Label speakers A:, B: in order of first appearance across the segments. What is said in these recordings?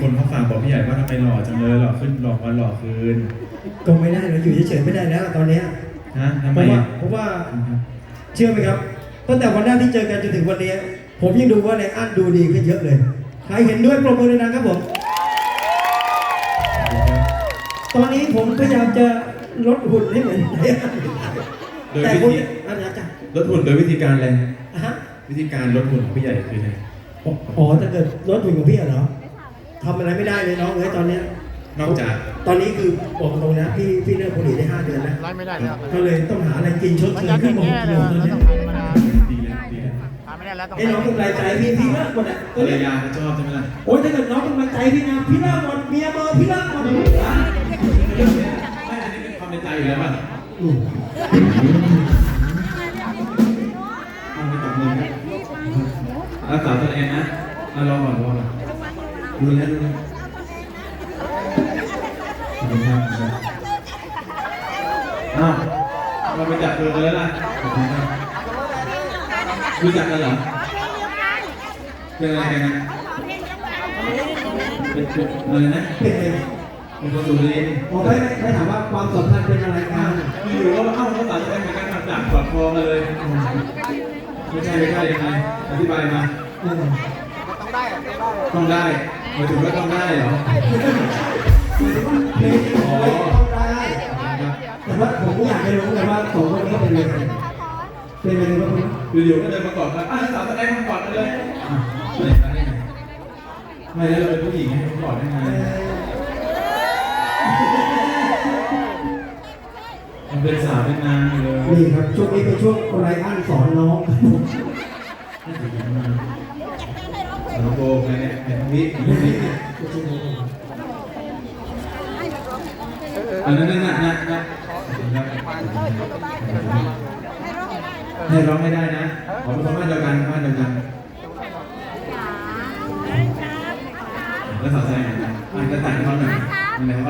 A: คนเขาฝากบอกพี่ใหญ่ว่าทำไมหล่อจังเลยหล่อขึ้นหล่อวันหล่อคืน
B: ก็ไม่ได้เราอยู่เฉยๆไม่ได้แล้วตอนเนี้ย
A: ฮะทำ
B: เพ
A: ไม
B: ราะว่า
A: อะ
B: เพราะว่าเชื่อไหมครับตั้งแต่วันแรกที่เจอกันจนถึงวันนี้ ผมยังดูว่าในอันดูดีขึ้นเยอะเลยใครเห็นด้วยปรบมือเลยนะครับผม ตอนนี้ผมพยายามจะลดหุ่นให้เหมือนในอัน
A: โดย
B: แต่
A: วิ
B: คุณ
A: ธี
B: อาจารย์
A: ลดหุ่นโดยวิธีการอะไร
B: อะฮะ
A: วิธีการลดหุ่นของพี่ใหญ่คือไง
B: อ๋อถ้าเกิดลดหุ่นของพี่อะเหรอ ทำอะไรไม่ได้เลยน้องเอ้ยตอนเนี้ย
A: นอกจาก
B: ตอนนี้คือบอกตรงนะพี่พี่เลิกบุหรี่ได้ห้าเดือนแล้ว
C: ไล่ไม่ได้แล้ว
B: ก็เลยต้องหาอะไรกินชด
C: มัน
B: เชย
C: ยันอ
B: ขึ้น
C: ย่าง
B: มา
C: เงี้ย
B: หม
C: เลย
B: ด
C: เรา
B: เลย
C: ต้องทำธรรมดา
A: ดีแล้วดีแล้ว
C: ทำไม่ได้แล้วต้อง
B: ให้น้องกำลังใจพี่พี่เลิกหมดอะ
A: ภรรยาเขาชอบใช่ไหมล่ะ
B: โอ๊ยถ้าเกิดน้องกำลังใจพี่นะพี่เลิกหมดเมียเบอร์พี่เลิกหมด
A: ไม่อันนี้เป็นความในใจอยู่แล้วป่ะ
B: อืม
A: เอาไปตับมือนะรักษาตัวเองนะเอารอก่อนรอก่อน ดูแลดูแลขอบคุณครับขอบคุณครับอ้าวเราไปจับตัวกันแล้วล่ะขอบคุณครับรู้จักกันเหรอเป็นอะไรกันนะเป็นอะไรนะ
B: เป็น
A: เป็นคนสุรินทร์
B: ผมไม่ไม่ถามว่าความสัมพันธ์เป็นอะไรกัน
A: อยู่ๆก็มาเข้าภาษาไทยเหมือนกันมาจากปากคองมาเลยไม่ใช่ไม่ใช่ยังไงอธิบายมา
B: เออ
A: ต้องได้ หมายถึงว่าต้องได้เหรอ
B: เพลงนี้ผมไม่ต้องได้แต่ว่าผมก็อยากจะรู้เลยว่าสองคนนี้เป็นยังไงเป็นยังไงบ้างครับ
A: อยู่ๆก็เดินมากอดกันอะสาวแสดงมากอดกันเลยอะไม่ได้ไม่ได้ไม่แล้วเราเป็นผู้หญิงให้เขากอดได้ไงมันเป็นสาวเป็นนางเลย
B: นี่ครับช่วงนี้เป็นช่วงไรอันสอนน้อง
A: น่าโกสาวโบใครเนี่ยเป็นวิเป็นวิอันนั้นนั่นนั่นนั่นนั่นให้ร้องให้ได้นะขอเป็นคนบ้านเดียวกันบ้านเดียวกันแล้วสาวแสดงเหมือนกันอะจะแต่งเขาหน่อยไหนๆเขาก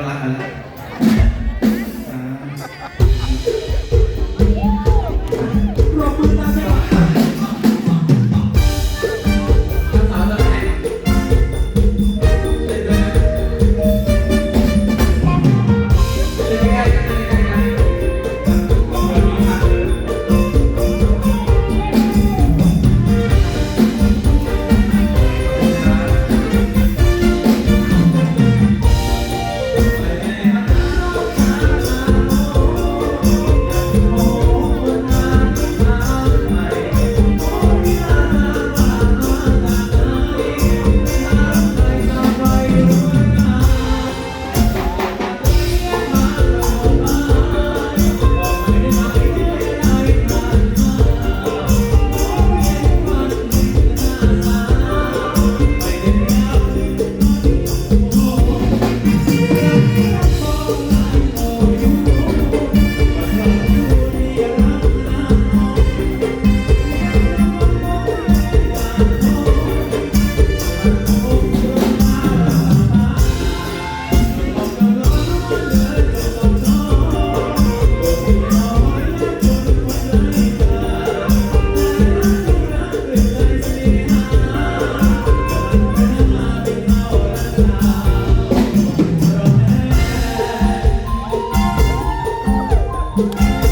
A: ็รักกันแล้วอ่า Música